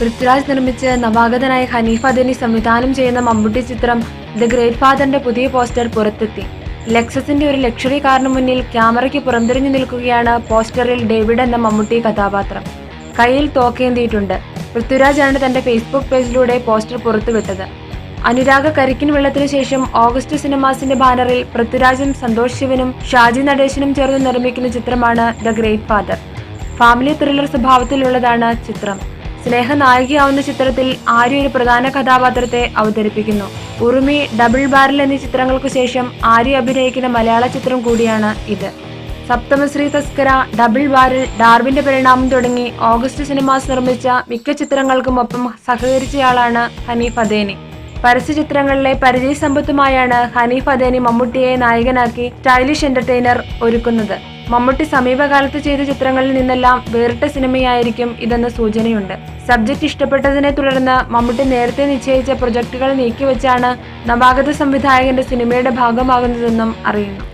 പൃഥ്വിരാജ് നിർമ്മിച്ച് നവാഗതനായ ഹനീഫ ദനി സംവിധാനം ചെയ്യുന്ന മമ്മൂട്ടി ചിത്രം ദ ഗ്രേറ്റ് ഫാദറിന്റെ പുതിയ പോസ്റ്റർ പുറത്തെത്തി. ലെക്സസിന്റെ ഒരു ലക്ഷറി കാറിന് മുന്നിൽ ക്യാമറയ്ക്ക് പുറംതിരിഞ്ഞു നിൽക്കുകയാണ് പോസ്റ്ററിൽ ഡേവിഡ് എന്ന മമ്മൂട്ടി കഥാപാത്രം. കയ്യിൽ തോക്കേന്തിയിട്ടുണ്ട്. പൃഥ്വിരാജാണ് തന്റെ ഫേസ്ബുക്ക് പേജിലൂടെ പോസ്റ്റർ പുറത്തുവിട്ടത്. അനുരാഗ കരിക്കിൻ വെള്ളത്തിന് ശേഷം ഓഗസ്റ്റ് സിനിമാസിന്റെ ബാനറിൽ പൃഥ്വിരാജും സന്തോഷ് ശിവനും ഷാജി നടേശനും ചേർന്ന് നിർമ്മിക്കുന്ന ചിത്രമാണ് The Great Father. Family thriller സ്വഭാവത്തിലുള്ളതാണ് ചിത്രം. സ്നേഹ നായികയാവുന്ന ചിത്രത്തിൽ ആര്യ ഒരു പ്രധാന കഥാപാത്രത്തെ അവതരിപ്പിക്കുന്നു. ഉറുമി ഡബിൾ ബാരൽ എന്നീ ചിത്രങ്ങൾക്കു ശേഷം ആര്യ അഭിനയിക്കുന്ന മലയാള ചിത്രം കൂടിയാണ് ഇത്. സപ്തമശ്രീ തസ്കര ഡബിൾ ബാരൽ ഡാർവിന്റെ പരിണാമം തുടങ്ങി ഓഗസ്റ്റ് സിനിമാസ് നിർമ്മിച്ച മിക്ക ചിത്രങ്ങൾക്കും ഒപ്പം സഹകരിച്ചയാളാണ് ഹനീഫ് അദേനി. പരസ്യ ചിത്രങ്ങളിലെ പരിചയ സമ്പത്തുമായാണ് ഹനീഫ് അദേനി മമ്മൂട്ടിയെ നായകനാക്കി സ്റ്റൈലിഷ് എന്റർടൈനർ ഒരുക്കുന്നത്. മമ്മൂട്ടി സമീപകാലത്ത് ചെയ്ത ചിത്രങ്ങളിൽ നിന്നെല്ലാം വേറിട്ട സിനിമയായിരിക്കും ഇതെന്ന സൂചനയുണ്ട്. സബ്ജക്ട് ഇഷ്ടപ്പെട്ടതിനെ തുടർന്ന് മമ്മൂട്ടി നേരത്തെ നിശ്ചയിച്ച പ്രൊജക്ടുകൾ നീക്കിവെച്ചാണ് നവാഗത സംവിധായകന്റെ സിനിമയുടെ ഭാഗമാകുന്നതെന്നും അറിയുന്നു.